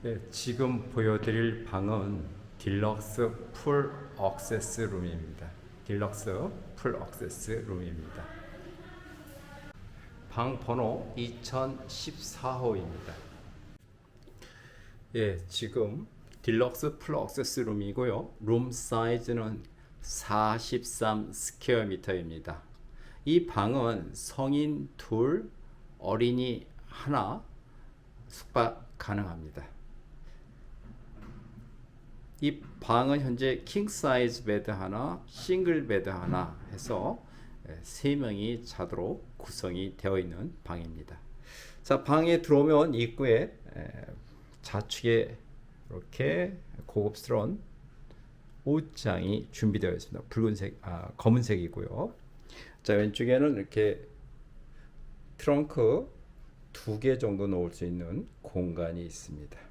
네, 지금 보여드릴 방은 딜럭스 풀 억세스 룸입니다. 딜럭스 풀 억세스 룸입니다. 방 번호 2014호입니다. 예, 지금 딜럭스 풀 억세스 룸이고요. 룸 사이즈는 43 스퀘어 미터입니다. 이 방은 성인 둘, 어린이 하나 숙박 가능합니다. 이 방은 현재 킹 사이즈 베드 하나, 싱글 베드 하나 해서 예, 세 명이 자도록 구성이 되어 있는 방입니다. 자, 방에 들어오면 입구에 에, 좌측에 이렇게 고급스러운 옷장이 준비되어 있습니다. 붉은색, 아, 검은색이고요. 자, 왼쪽에는 이렇게 트렁크 두 개 정도 놓을 수 있는 공간이 있습니다.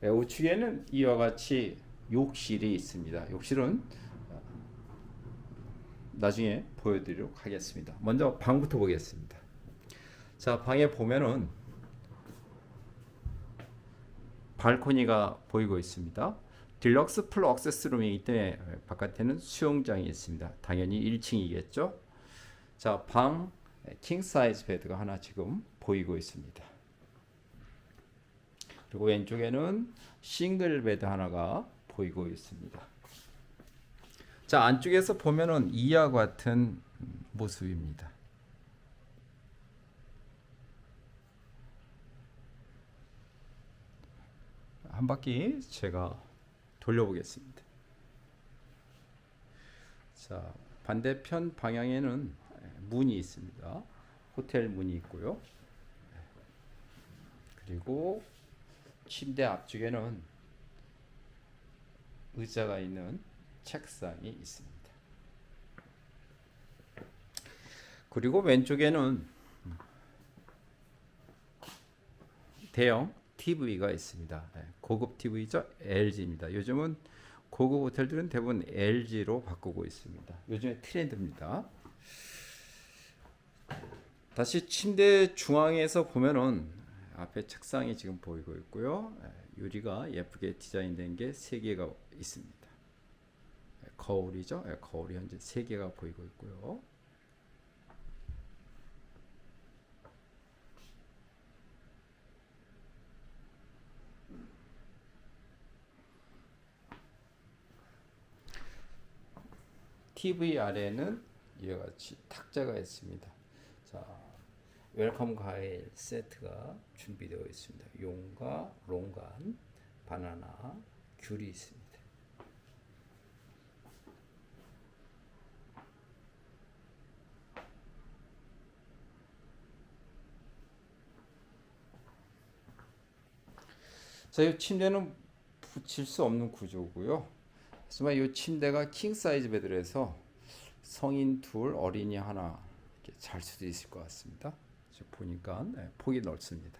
네, 우측에는 이와 같이 욕실이 있습니다. 욕실은 어, 나중에 보여드리도록 하겠습니다. 먼저 방부터 보겠습니다. 자, 방에 보면은 발코니가 보이고 있습니다. 딜럭스 풀 억세스 룸이기 때문에 바깥에는 수영장이 있습니다. 당연히 1층이겠죠. 자, 방 킹 사이즈 베드가 하나 지금 보이고 있습니다. 그리고 왼쪽에는 싱글 베드 하나가 보이고 있습니다. 자, 안쪽에서 보면은 이와 같은 모습입니다. 한 바퀴 제가 돌려보겠습니다. 자, 반대편 방향에는 문이 있습니다. 호텔 문이 있고요. 그리고 침대 앞쪽에는 의자가 있는 책상이 있습니다. 그리고 왼쪽에는 대형 TV가 있습니다. 네, 고급 TV죠. LG입니다. 요즘은 고급 호텔들은 대부분 LG로 바꾸고 있습니다. 요즘의 트렌드입니다. 다시 침대 중앙에서 보면은 앞에 책상이 지금 보이고 있고요. 예, 유리가 예쁘게 디자인된 게세 개가 있습니다. 예, 거울이죠. 예, 거울이 현재 세 개가 보이고 있고요. TV 아래는 이와 같이 탁자가 있습니다. 자, 웰컴 과일 세트가 준비되어 있습니다. 용과 롱간, 바나나, 귤이 있습니다. 자, 이 침대는 붙일 수 없는 구조고요. 하지만 이 침대가 킹 사이즈 베드라서 성인 둘, 어린이 하나 잘 수도 있을 것 같습니다. 보니까 네, 폭이 넓습니다.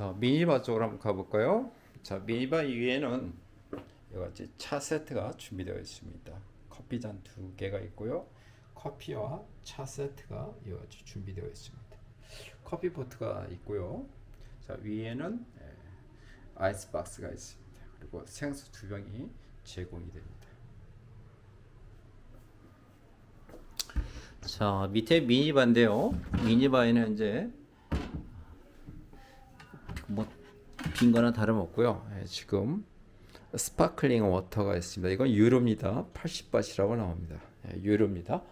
자, 미니바 쪽으로 한번 가볼까요? 자, 미니바 위에는 같이 차 세트가 준비되어 있습니다. 커피 잔 두 개가 있고요. 커피와 차 세트가 이와 같이 준비되어 있습니다. 커피 포트가 있고요. 자, 위에는 예, 아이스 박스가 있습니다. 그리고 생수 두 병이 제공이 됩니다. 자, 밑에 미니바인데요. 미니바에는 이제 뭐 빈거나 다름없고요. 예, 지금 스파클링 워터가 있습니다. 이건 유로입니다. 80바트라고 나옵니다. 예, 유로입니다.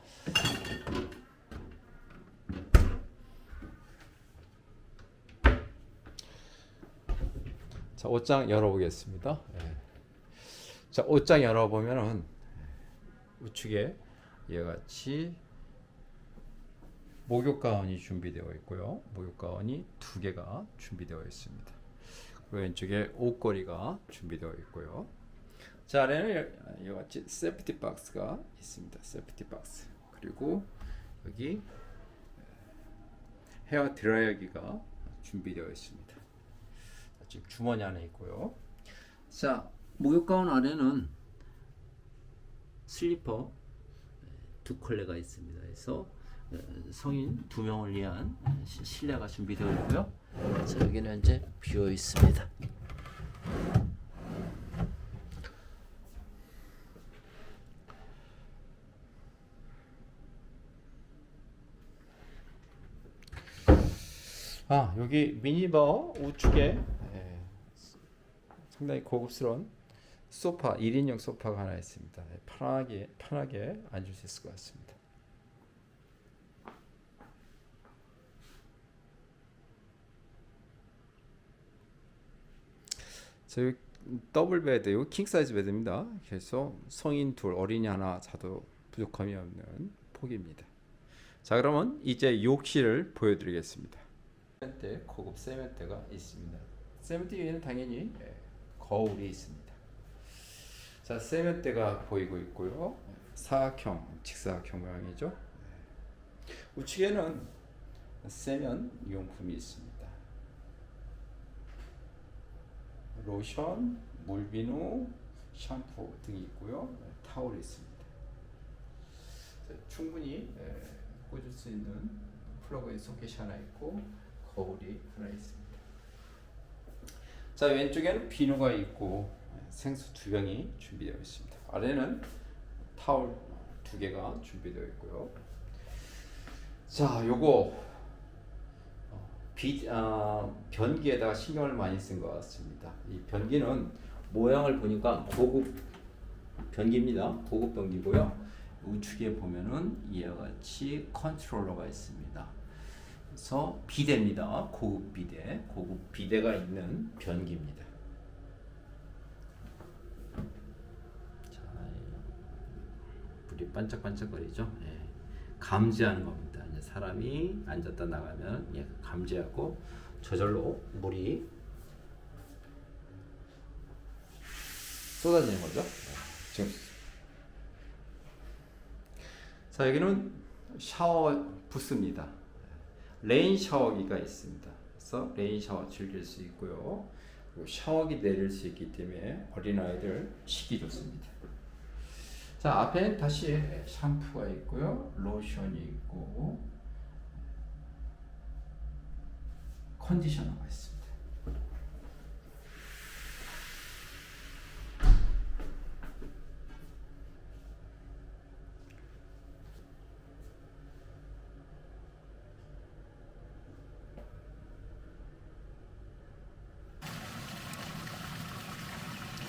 자, 옷장 열어보겠습니다. 예. 자, 옷장 열어보면은 우측에 이와 같이 목욕 가운이 준비되어 있고요. 목욕 가운이 두 개가 준비되어 있습니다. 왼쪽에 옷걸이가 준비되어 있고요. 자 아래는 이와 같이 세프티 박스가 있습니다. 세프티 박스 그리고 여기 헤어 드라이어기가 준비되어 있습니다. 자, 지금 주머니 안에 있고요. 자, 목욕 가운 아래는 슬리퍼 두 컬레가 있습니다. 그래서 어, 성인 두 명을 위한 시- 실내가 준비되어 있고요. 자, 여기는 이제 비어 있습니다. 아 여기 미니바 우측에 예, 상당히 고급스러운 소파 1인용 소파가 하나 있습니다. 예, 편하게 편하게 앉을 수 있을 것 같습니다. 자 여기 더블 베드, 이거 킹 사이즈 베드입니다. 그래서 성인 둘, 어린이 하나 자도 부족함이 없는 폭입니다. 자 그러면 이제 욕실을 보여드리겠습니다. 세면대 고급 세면대가 있습니다. 세면대 위에는 당연히 예, 거울이 있습니다. 자 세면대가 보이고 있고요. 사각형, 직사각형 모양이죠. 예. 우측에는 세면 용품이 있습니다. 로션, 물비누, 샴푸 등이 있고요. 예, 타올이 있습니다. 자, 충분히 예, 꽂을 수 있는 플러그의 소켓이 하나 있고 거울이 하나 있습니다. 자 왼쪽에는 비누가 있고 생수 두 병이 준비되어 있습니다. 아래는 타올 두 개가 준비되어 있고요. 자 요거 어, 비, 아, 변기에다가 신경을 많이 쓴 것 같습니다. 이 변기는 모양을 보니까 고급 변기입니다. 고급 변기고요. 우측에 보면은 이와 같이 컨트롤러가 있습니다. 그래서 비대입니다. 고급 비대, 고급 비대가 있는 변기입니다. 자, 불이 반짝반짝거리죠. 예. 감지하는 겁니다. 이제 사람이 앉았다 나가면 얘 감지하고 저절로 물이 쏟아지는 거죠. 예. 지금 자 여기는 샤워 부스입니다. 레인 샤워기가 있습니다. 그래서 레인 샤워 즐길 수 있고요. 샤워기 내릴 수 있기 때문에 어린아이들 쉬기 좋습니다. 자 앞에 다시 샴푸가 있고요. 로션이 있고 컨디셔너가 있습니다.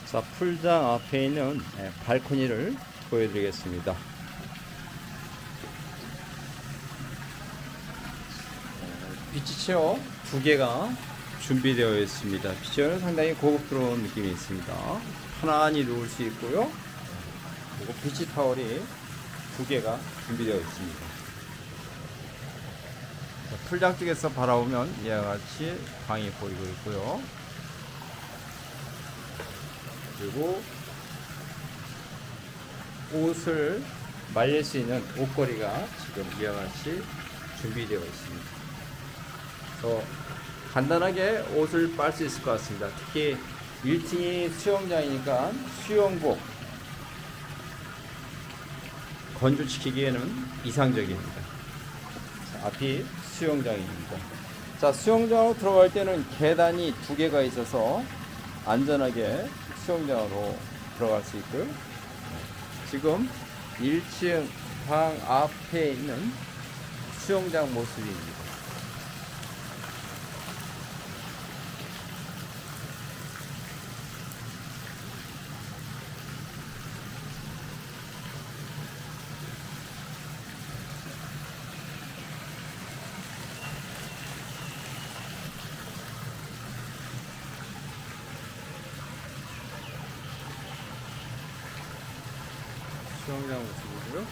자, 풀장 앞에 있는 예, 발코니를 보여드리겠습니다. 어, 비치 체어 두 개가 준비되어 있습니다. 비치 체어는 상당히 고급스러운 느낌이 있습니다. 편안히 누울 수 있고요. 그리고 비치 타월이 두 개가 준비되어 있습니다. 자, 풀장 쪽에서 바라보면 이와 같이 방이 보이고 있고요. 그리고 옷을 말릴 수 있는 옷걸이가 지금 이와 같이 준비되어 있습니다. 그래서 간단하게 옷을 빨 수 있을 것 같습니다. 특히 1층이 수영장이니까 수영복 건조시키기에는 이상적입니다. 자, 앞이 수영장입니다. 자, 수영장으로 들어갈 때는 계단이 두 개가 있어서 안전하게 수영장으로 들어갈 수 있고요. 지금 1층 방 앞에 있는 수영장 모습입니다. 수영장 모습이고요.